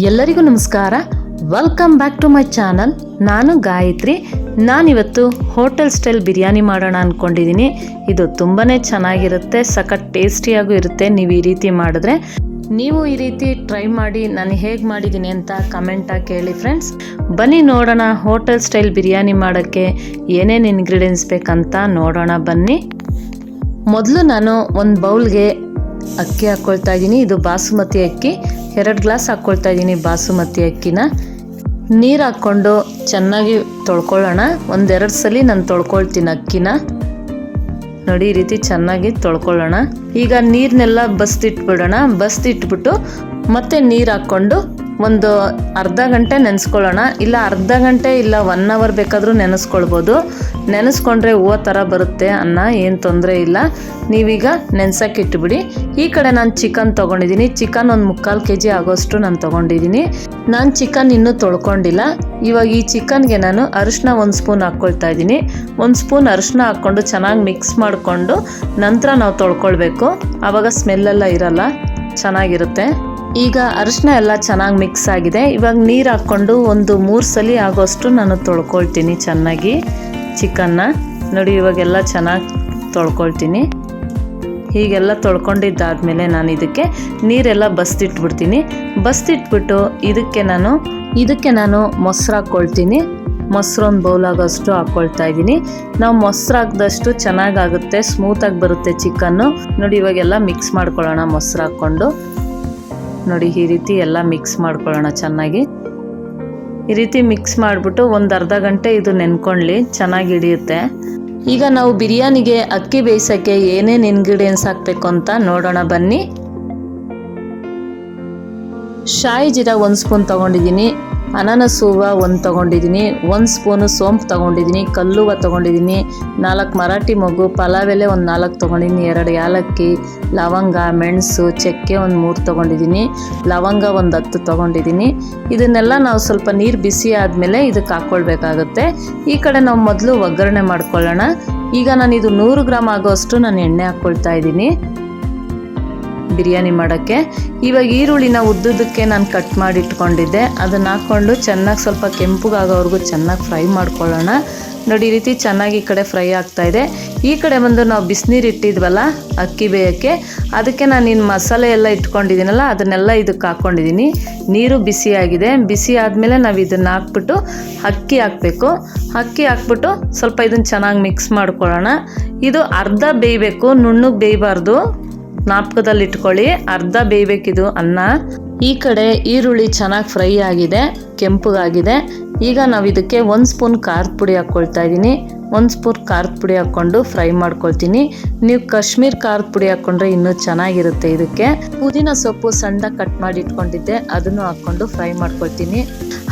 ಎಲ್ಲರಿಗೂ ನಮಸ್ಕಾರ. Welcome back to my channel ನಾನು ಗಾಯತ್ರಿ. ನಾನಿವತ್ತು ಹೋಟೆಲ್ ಸ್ಟೈಲ್ ಬಿರಿಯಾನಿ ಮಾಡೋಣ ಅಂದ್ಕೊಂಡಿದ್ದೀನಿ ಇದು ತುಂಬಾ ಚೆನ್ನಾಗಿರುತ್ತೆ, ಸಖತ್ ಟೇಸ್ಟಿಯಾಗೂ ಇರುತ್ತೆ ನೀವು ಈ ರೀತಿ ಮಾಡಿದ್ರೆ. ನೀವು ಈ ರೀತಿ ಟ್ರೈ ಮಾಡಿ, ನಾನು ಹೇಗೆ ಮಾಡಿದ್ದೀನಿ ಅಂತ ಕಮೆಂಟಾಗಿ ಕೇಳಿ ಫ್ರೆಂಡ್ಸ್ ಬನ್ನಿ ನೋಡೋಣ ಹೋಟೆಲ್ ಸ್ಟೈಲ್ ಬಿರಿಯಾನಿ ಮಾಡೋಕ್ಕೆ ಏನೇನು ಇಂಗ್ರೀಡಿಯೆಂಟ್ಸ್ ಬೇಕಂತ ನೋಡೋಣ ಬನ್ನಿ. ಮೊದಲು ನಾನು ಒಂದು ಬೌಲ್ಗೆ ಅಕ್ಕಿ ಹಾಕ್ಕೊಳ್ತಾ ಇದ್ದೀನಿ. ಇದು ಬಾಸುಮತಿ ಅಕ್ಕಿ. ಎರಡು ಗ್ಲಾಸ್ ಹಾಕ್ಕೊಳ್ತಾ ಇದ್ದೀನಿ ಬಾಸುಮತಿ ಅಕ್ಕಿನ. ನೀರು ಹಾಕ್ಕೊಂಡು ಚೆನ್ನಾಗಿ ತೊಳ್ಕೊಳ್ಳೋಣ. ಒಂದೆರಡು ಸಲ ನಾನು ತೊಳ್ಕೊಳ್ತೀನಿ ಅಕ್ಕಿನ. ನೋಡಿ, ಈ ರೀತಿ ಚೆನ್ನಾಗಿ ತೊಳ್ಕೊಳ್ಳೋಣ. ಈಗ ನೀರನ್ನೆಲ್ಲ ಬಸ್ದಿಟ್ಬಿಡೋಣ ಬಸ್ದಿಟ್ಬಿಟ್ಟು ಮತ್ತೆ ನೀರು ಹಾಕ್ಕೊಂಡು ಒಂದು ಅರ್ಧ ಗಂಟೆ ನೆನೆಸ್ಕೊಳ್ಳೋಣ. ಇಲ್ಲ ಅರ್ಧ ಗಂಟೆ ಇಲ್ಲ ಒನ್ ಅವರ್ ಬೇಕಾದರೂ ನೆನೆಸ್ಕೊಳ್ಬೋದು. ನೆನೆಸ್ಕೊಂಡ್ರೆ ಹೂವು ಥರ ಬರುತ್ತೆ ಅನ್ನ, ಏನು ತೊಂದರೆ ಇಲ್ಲ. ನೀವೀಗ ನೆನ್ಸಕ್ಕೆ ಇಟ್ಬಿಡಿ. ಈ ಕಡೆ ನಾನು ಚಿಕನ್ ತೊಗೊಂಡಿದ್ದೀನಿ ಚಿಕನ್ ಒಂದು ಮುಕ್ಕಾಲು ಕೆ ಜಿ ಆಗೋಷ್ಟು ನಾನು ತೊಗೊಂಡಿದ್ದೀನಿ ನಾನು ಚಿಕನ್ ಇನ್ನೂ ತೊಳ್ಕೊಂಡಿಲ್ಲ. ಇವಾಗ ಈ ಚಿಕನ್ಗೆ ನಾನು ಅರಿಶಿನ ಒಂದು ಸ್ಪೂನ್ ಹಾಕ್ಕೊಳ್ತಾ ಇದ್ದೀನಿ. ಒಂದು ಸ್ಪೂನ್ ಅರಿಶಿನ ಹಾಕ್ಕೊಂಡು ಚೆನ್ನಾಗಿ ಮಿಕ್ಸ್ ಮಾಡಿಕೊಂಡು ನಂತರ ನಾವು ತೊಳ್ಕೊಳ್ಬೇಕು. ಆವಾಗ ಸ್ಮೆಲ್ಲೆಲ್ಲ ಇರಲ್ಲ. ಚೆನ್ನಾಗಿರುತ್ತೆ. ಈಗ ಅರಿಶಿನ ಎಲ್ಲ ಚೆನ್ನಾಗಿ ಮಿಕ್ಸ್ ಆಗಿದೆ. ಇವಾಗ ನೀರು ಹಾಕ್ಕೊಂಡು ಒಂದು ಮೂರು ಸಲ ಆಗೋಷ್ಟು ನಾನು ತೊಳ್ಕೊಳ್ತೀನಿ ಚೆನ್ನಾಗಿ ಚಿಕನ್ನ. ನೋಡಿ, ಇವಾಗೆಲ್ಲ ಚೆನ್ನಾಗಿ ತೊಳ್ಕೊಳ್ತೀನಿ. ಹೀಗೆಲ್ಲ ತೊಳ್ಕೊಂಡಿದ್ದಾದಮೇಲೆ ನಾನು ಇದಕ್ಕೆ ನೀರೆಲ್ಲ ಬಸ್ತಿಟ್ಬಿಡ್ತೀನಿ. ಬಸ್ತಿಟ್ಬಿಟ್ಟು ಇದಕ್ಕೆ ನಾನು ಇದಕ್ಕೆ ನಾನು ಮೊಸರು ಹಾಕ್ಕೊಳ್ತೀನಿ. ಮೊಸರು ಒಂದು ಬೌಲ್ ಆಗೋಷ್ಟು ಹಾಕ್ಕೊಳ್ತಾ ಇದ್ದೀನಿ. ನಾವು ಮೊಸರು ಹಾಕಿದಷ್ಟು ಚೆನ್ನಾಗಾಗುತ್ತೆ ಸ್ಮೂತಾಗಿ ಬರುತ್ತೆ ಚಿಕನ್ನು. ನೋಡಿ, ಇವಾಗೆಲ್ಲ ಮಿಕ್ಸ್ ಮಾಡ್ಕೊಳ್ಳೋಣ ಮೊಸರು ಹಾಕ್ಕೊಂಡು. ನೋಡಿ ಈ ರೀತಿ ಎಲ್ಲ ಮಿಕ್ಸ್ ಮಾಡ್ಕೊಳ್ಳೋಣ ಚೆನ್ನಾಗಿ. ಈ ರೀತಿ ಮಿಕ್ಸ್ ಮಾಡಿಬಿಟ್ಟು ಒಂದು ಅರ್ಧ ಗಂಟೆ ಇದು ನೆನ್ಕೊಳ್ಳಿ, ಚೆನ್ನಾಗಿ ಹಿಡಿಯುತ್ತೆ. ಈಗ ನಾವು ಬಿರಿಯಾನಿಗೆ ಅಕ್ಕಿ ಬೇಯಿಸೋಕ್ಕೆ ಏನೇನು ಇಂಗ್ರೀಡಿಯೆಂಟ್ಸ್ ಹಾಕಬೇಕು ಅಂತ ನೋಡೋಣ ಬನ್ನಿ. ಶಾಯಿ ಜೀರಾ ಒಂದು ಸ್ಪೂನ್ ತೊಗೊಂಡಿದ್ದೀನಿ. ಅನಾನಸ್ ಒಂದು ತೊಗೊಂಡಿದ್ದೀನಿ ಒಂದು ಸ್ಪೂನು ಸೋಂಪು ತೊಗೊಂಡಿದ್ದೀನಿ ಕಲ್ಲುವ ತೊಗೊಂಡಿದ್ದೀನಿ ನಾಲ್ಕು ಮರಾಠಿ ಮಗು ಪಲಾವೆಲೆ ಒಂದು ನಾಲ್ಕು ತೊಗೊಂಡಿದ್ದೀನಿ ಎರಡು ಯಾಲಕ್ಕಿ, ಲವಂಗ, ಮೆಣಸು, ಚಕ್ಕೆ ಒಂದು ಮೂರು ತೊಗೊಂಡಿದ್ದೀನಿ ಲವಂಗ ಒಂದು ಹತ್ತು ತೊಗೊಂಡಿದ್ದೀನಿ ಇದನ್ನೆಲ್ಲ ನಾವು ಸ್ವಲ್ಪ ನೀರು ಬಿಸಿ ಆದಮೇಲೆ ಇದಕ್ಕೆ ಹಾಕ್ಕೊಳ್ಬೇಕಾಗುತ್ತೆ ಈ ಕಡೆ ನಾವು ಮೊದಲು ಒಗ್ಗರಣೆ ಮಾಡ್ಕೊಳ್ಳೋಣ. ಈಗ ನಾನು ಇದು ನೂರು ಗ್ರಾಮ್ ಆಗೋಷ್ಟು ನಾನು ಎಣ್ಣೆ ಹಾಕ್ಕೊಳ್ತಾ ಇದ್ದೀನಿ. ಬಿರಿಯಾನಿ ಮಾಡೋಕ್ಕೆ. ಇವಾಗ ಈರುಳ್ಳಿನ ಉದ್ದುದಕ್ಕೆ ನಾನು ಕಟ್ ಮಾಡಿ ಇಟ್ಕೊಂಡಿದ್ದೆ ಅದನ್ನು ಹಾಕ್ಕೊಂಡು ಚೆನ್ನಾಗಿ ಸ್ವಲ್ಪ ಕೆಂಪುಗಾಗೋವರೆಗೂ ಚೆನ್ನಾಗಿ ಫ್ರೈ ಮಾಡ್ಕೊಳ್ಳೋಣ. ನೋಡಿ, ಈ ರೀತಿ ಚೆನ್ನಾಗಿ ಈ ಕಡೆ ಫ್ರೈ ಆಗ್ತಾ ಇದೆ. ಈ ಕಡೆ ಬಂದು ನಾವು ಬಿಸಿನೀರು ಇಟ್ಟಿದ್ವಲ್ಲ, ಅಕ್ಕಿ ಬೇಯೋಕ್ಕೆ, ಅದಕ್ಕೆ ನಾನು ಇನ್ನು ಮಸಾಲೆ ಎಲ್ಲ ಇಟ್ಕೊಂಡಿದ್ದೀನಲ್ಲ, ಅದನ್ನೆಲ್ಲ ಇದಕ್ಕೆ ಹಾಕ್ಕೊಂಡಿದ್ದೀನಿ ನೀರು ಬಿಸಿಯಾಗಿದೆ. ಬಿಸಿ ಆದಮೇಲೆ ನಾವು ಇದನ್ನು ಹಾಕ್ಬಿಟ್ಟು ಅಕ್ಕಿ ಹಾಕಬೇಕು. ಅಕ್ಕಿ ಹಾಕ್ಬಿಟ್ಟು ಸ್ವಲ್ಪ ಇದನ್ನು ಚೆನ್ನಾಗಿ ಮಿಕ್ಸ್ ಮಾಡ್ಕೊಳ್ಳೋಣ. ಇದು ಅರ್ಧ ಬೇಯಬೇಕು, ನುಣ್ಣಗೆ ಬೇಯಬಾರ್ದು. ಜ್ಞಾಪಕದಲ್ಲಿ ಇಟ್ಕೊಳ್ಳಿ. ಅರ್ಧ ಬೇಯಬೇಕಿದು ಅನ್ನ. ಈ ಕಡೆ ಈರುಳ್ಳಿ ಚೆನ್ನಾಗಿ ಫ್ರೈ ಆಗಿದೆ, ಕೆಂಪಗಾಗಿದೆ. ಈಗ ನಾವು ಇದಕ್ಕೆ ಒಂದು ಸ್ಪೂನ್ ಖಾರದ ಪುಡಿ ಹಾಕ್ಕೊಳ್ತಾ ಇದ್ದೀನಿ ಒಂದು ಸ್ಪೂನ್ ಖಾರದ ಪುಡಿ ಹಾಕ್ಕೊಂಡು ಫ್ರೈ ಮಾಡ್ಕೊಳ್ತೀನಿ. ನೀವು ಕಾಶ್ಮೀರ್ ಖಾರದ ಪುಡಿ ಹಾಕ್ಕೊಂಡ್ರೆ ಇನ್ನೂ ಚೆನ್ನಾಗಿರುತ್ತೆ ಇದಕ್ಕೆ. ಪುದೀನ ಸೊಪ್ಪು ಸಣ್ಣ ಕಟ್ ಮಾಡಿ ಇಟ್ಕೊಂಡಿದ್ದೆ, ಅದನ್ನು ಹಾಕ್ಕೊಂಡು ಫ್ರೈ ಮಾಡ್ಕೊಳ್ತೀನಿ.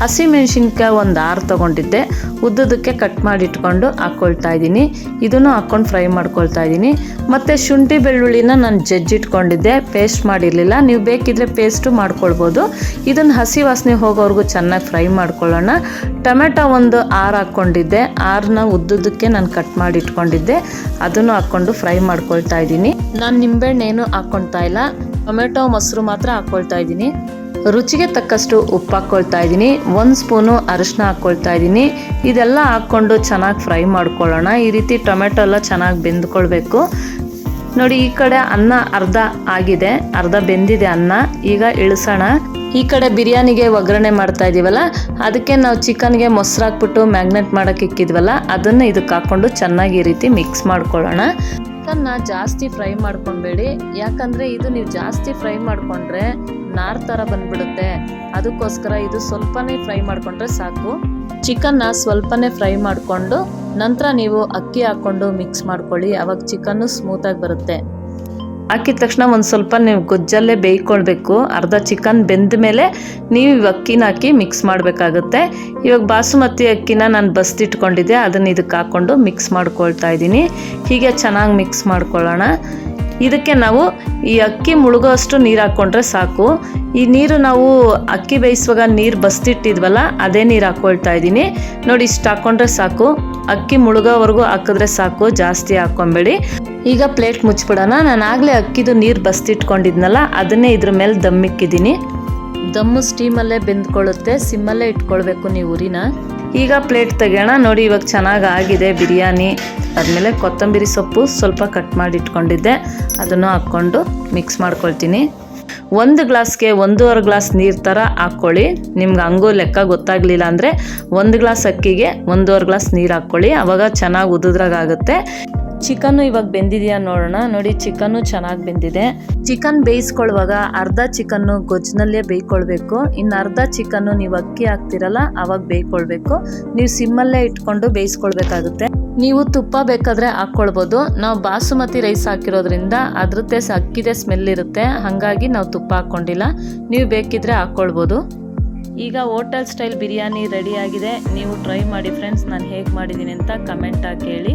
ಹಸಿಮೆಣ್ಸಿನ್ಕಾಯಿ ಒಂದು ಆರು ತೊಗೊಂಡಿದ್ದೆ, ಉದ್ದದಕ್ಕೆ ಕಟ್ ಮಾಡಿ ಇಟ್ಕೊಂಡು ಹಾಕ್ಕೊಳ್ತಾ ಇದ್ದೀನಿ. ಇದನ್ನು ಹಾಕ್ಕೊಂಡು ಫ್ರೈ ಮಾಡ್ಕೊಳ್ತಾ ಇದ್ದೀನಿ. ಮತ್ತು ಶುಂಠಿ ಬೆಳ್ಳುಳ್ಳಿನ ನಾನು ಜಜ್ಜಿಟ್ಕೊಂಡಿದ್ದೆ ಪೇಸ್ಟ್ ಮಾಡಿರಲಿಲ್ಲ. ನೀವು ಬೇಕಿದ್ರೆ ಪೇಸ್ಟು ಮಾಡ್ಕೊಳ್ಬೋದು. ಇದನ್ನು ಹಸಿ ವಾಸನೆ ಹೋಗೋವರೆಗೂ ಚೆನ್ನಾಗಿ ಫ್ರೈ ಮಾಡ್ಕೊಳ್ಳೋಣ. ಟೊಮೆಟೊ ಒಂದು ಆರು ಹಾಕ್ಕೊಂಡಿದ್ದೆ ಆರನ್ನ ಉದ್ದುದಕ್ಕೆ ನಾನು ಕಟ್ ಮಾಡಿ ಇಟ್ಕೊಂಡಿದ್ದೆ ಅದನ್ನು ಹಾಕ್ಕೊಂಡು ಫ್ರೈ ಮಾಡ್ಕೊಳ್ತಾ ಇದ್ದೀನಿ. ನಾನು ನಿಂಬೆಹಣ್ಣೇನು ಹಾಕ್ಕೊಳ್ತಾ ಇಲ್ಲ. ಟೊಮೆಟೊ, ಮೊಸರು ಮಾತ್ರ ಹಾಕ್ಕೊಳ್ತಾ ಇದ್ದೀನಿ. ರುಚಿಗೆ ತಕ್ಕಷ್ಟು ಉಪ್ಪು ಹಾಕ್ಕೊಳ್ತಾ ಇದ್ದೀನಿ. ಒಂದು ಸ್ಪೂನು ಅರಿಶಿನ ಹಾಕ್ಕೊಳ್ತಾ ಇದ್ದೀನಿ. ಇದೆಲ್ಲ ಹಾಕ್ಕೊಂಡು ಚೆನ್ನಾಗಿ ಫ್ರೈ ಮಾಡ್ಕೊಳ್ಳೋಣ. ಈ ರೀತಿ ಟೊಮೆಟೊ ಎಲ್ಲ ಚೆನ್ನಾಗಿ ಬೆಂದ್ಕೊಳ್ಬೇಕು. ನೋಡಿ, ಈ ಕಡೆ ಅನ್ನ ಅರ್ಧ ಆಗಿದೆ. ಅರ್ಧ ಬೆಂದಿದೆ ಅನ್ನ. ಈಗ ಇಳಿಸೋಣ. ಈ ಕಡೆ ಬಿರಿಯಾನಿಗೆ ಒಗ್ಗರಣೆ ಮಾಡ್ತಾ ಇದೀವಲ್ಲ, ಅದಕ್ಕೆ ನಾವು ಚಿಕನ್ಗೆ ಮೊಸರು ಹಾಕ್ಬಿಟ್ಟು ಮ್ಯಾಗ್ನೆಟ್ ಮಾಡೋಕೆ ಇಕ್ಕಿದ್ವಲ್ಲ, ಅದನ್ನು ಇದಕ್ಕೆ ಹಾಕ್ಕೊಂಡು ಚೆನ್ನಾಗಿ ಈ ರೀತಿ ಮಿಕ್ಸ್ ಮಾಡ್ಕೊಳ್ಳೋಣ. ಚಿಕನ್ನ ಜಾಸ್ತಿ ಫ್ರೈ ಮಾಡ್ಕೊಬೇಡಿ, ಯಾಕಂದರೆ ಇದು ನೀವು ಜಾಸ್ತಿ ಫ್ರೈ ಮಾಡಿಕೊಂಡ್ರೆ ನಾರ್ ಥರ ಬಂದ್ಬಿಡುತ್ತೆ. ಅದಕ್ಕೋಸ್ಕರ ಇದು ಸ್ವಲ್ಪನೇ ಫ್ರೈ ಮಾಡಿಕೊಂಡ್ರೆ ಸಾಕು. ಚಿಕನ್ನ ಸ್ವಲ್ಪನೇ ಫ್ರೈ ಮಾಡಿಕೊಂಡು ನಂತರ ನೀವು ಅಕ್ಕಿ ಹಾಕ್ಕೊಂಡು ಮಿಕ್ಸ್ ಮಾಡ್ಕೊಳ್ಳಿ, ಅವಾಗ ಚಿಕನ್ನು ಸ್ಮೂತಾಗಿ ಬರುತ್ತೆ. ಹಾಕಿದ ತಕ್ಷಣ ಒಂದು ಸ್ವಲ್ಪ ನೀವು ಗೊಜ್ಜಲ್ಲೇ ಬೇಯ್ಕೊಳ್ಬೇಕು ಅರ್ಧ ಚಿಕನ್ ಬೆಂದ ಮೇಲೆ ನೀವು ಅಕ್ಕಿನ ಹಾಕಿ ಮಿಕ್ಸ್ ಮಾಡಬೇಕಾಗುತ್ತೆ. ಇವಾಗ ಬಾಸುಮತಿ ಅಕ್ಕಿನ ನಾನು ಬಸ್ದಿಟ್ಕೊಂಡಿದ್ದೆ ಅದನ್ನು ಇದಕ್ಕೆ ಹಾಕ್ಕೊಂಡು ಮಿಕ್ಸ್ ಮಾಡ್ಕೊಳ್ತಾ ಇದ್ದೀನಿ. ಹೀಗೆ ಚೆನ್ನಾಗಿ ಮಿಕ್ಸ್ ಮಾಡ್ಕೊಳ್ಳೋಣ. ಇದಕ್ಕೆ ನಾವು ಈ ಅಕ್ಕಿ ಮುಳುಗೋಷ್ಟು ನೀರು ಹಾಕ್ಕೊಂಡ್ರೆ ಸಾಕು. ಈ ನೀರು ನಾವು ಅಕ್ಕಿ ಬೇಯಿಸುವಾಗ ನೀರು ಬಸ್ತಿಟ್ಟಿದ್ವಲ್ಲ ಅದೇ ನೀರು ಹಾಕ್ಕೊಳ್ತಾ ಇದ್ದೀನಿ. ನೋಡಿ, ಇಷ್ಟು ಹಾಕ್ಕೊಂಡ್ರೆ ಸಾಕು. ಅಕ್ಕಿ ಮುಳುಗೋವರೆಗೂ ಹಾಕಿದ್ರೆ ಸಾಕು, ಜಾಸ್ತಿ ಹಾಕ್ಕೊಂಬೇಡಿ ಈಗ ಪ್ಲೇಟ್ ಮುಚ್ಚಿಬಿಡೋಣ ನಾನು ಆಗಲೇ ಅಕ್ಕಿದು ನೀರು ಬಸ್ತಿಟ್ಕೊಂಡಿದ್ನಲ್ಲ ಅದನ್ನೇ ಇದ್ರ ಮೇಲೆ ದಮ್ಮಿಕ್ಕಿದ್ದೀನಿ. ದಮ್ಮು ಸ್ಟೀಮಲ್ಲೇ ಬೆಂದ್ಕೊಳ್ಳುತ್ತೆ ಸಿಮ್ಮಲ್ಲೇ ಇಟ್ಕೊಳ್ಬೇಕು ನೀವು ಉರಿನ. ಈಗ ಪ್ಲೇಟ್ ತೆಗೋಣ ನೋಡಿ ಇವಾಗ ಚೆನ್ನಾಗಿ ಆಗಿದೆ ಬಿರಿಯಾನಿ. ಆದಮೇಲೆ ಕೊತ್ತಂಬರಿ ಸೊಪ್ಪು ಸ್ವಲ್ಪ ಕಟ್ ಮಾಡಿ ಇಟ್ಕೊಂಡಿದ್ದೆ ಅದನ್ನು ಹಾಕ್ಕೊಂಡು ಮಿಕ್ಸ್ ಮಾಡ್ಕೊಳ್ತೀನಿ. ಒಂದು ಗ್ಲಾಸ್ಗೆ ಒಂದೂವರೆ ಗ್ಲಾಸ್ ನೀರು ಥರ ಹಾಕ್ಕೊಳ್ಳಿ. ನಿಮ್ಗೆ ಹಂಗೂ ಲೆಕ್ಕ ಗೊತ್ತಾಗಲಿಲ್ಲ ಅಂದರೆ ಒಂದು ಗ್ಲಾಸ್ ಅಕ್ಕಿಗೆ ಒಂದೂವರೆ ಗ್ಲಾಸ್ ನೀರು ಹಾಕ್ಕೊಳ್ಳಿ. ಆವಾಗ ಚೆನ್ನಾಗಿ ಉದುದ್ರಾಗುತ್ತೆ ಚಿಕನ್ನು ಇವಾಗ ಬೆಂದಿದೆಯಾ ನೋಡೋಣ. ನೋಡಿ, ಚಿಕನ್ನು ಚೆನ್ನಾಗಿ ಬೆಂದಿದೆ. ಚಿಕನ್ ಬೇಯಿಸ್ಕೊಳ್ಳುವಾಗ ಅರ್ಧ ಚಿಕನ್ನು ಗೊಜ್ಜಿನಲ್ಲೇ ಬೇಯ್ಕೊಳ್ಬೇಕು ಇನ್ನು ಅರ್ಧ ಚಿಕನ್ನು ನೀವು ಅಕ್ಕಿ ಹಾಕ್ತಿರಲ್ಲ, ಅವಾಗ ಬೇಯ್ಕೊಳ್ಬೇಕು ನೀವು ಸಿಮ್ಮಲ್ಲೇ ಇಟ್ಕೊಂಡು ಬೇಯಿಸ್ಕೊಳ್ಬೇಕಾಗುತ್ತೆ. ನೀವು ತುಪ್ಪ ಬೇಕಾದರೆ ಹಾಕ್ಕೊಳ್ಬೋದು. ನಾವು ಬಾಸುಮತಿ ರೈಸ್ ಹಾಕಿರೋದ್ರಿಂದ ಅದ್ರದ್ದೇ ಅಕ್ಕಿದೆ ಸ್ಮೆಲ್ ಇರುತ್ತೆ. ಹಾಗಾಗಿ ನಾವು ತುಪ್ಪ ಹಾಕ್ಕೊಂಡಿಲ್ಲ. ನೀವು ಬೇಕಿದ್ರೆ ಹಾಕ್ಕೊಳ್ಬೋದು. ಈಗ ಹೋಟೆಲ್ ಸ್ಟೈಲ್ ಬಿರಿಯಾನಿ ರೆಡಿಯಾಗಿದೆ ನೀವು ಟ್ರೈ ಮಾಡಿ ಫ್ರೆಂಡ್ಸ್, ನಾನು ಹೇಗೆ ಮಾಡಿದ್ದೀನಿ ಅಂತ ಕಮೆಂಟಾಗಿ ಹಾಕಿ ಹೇಳಿ.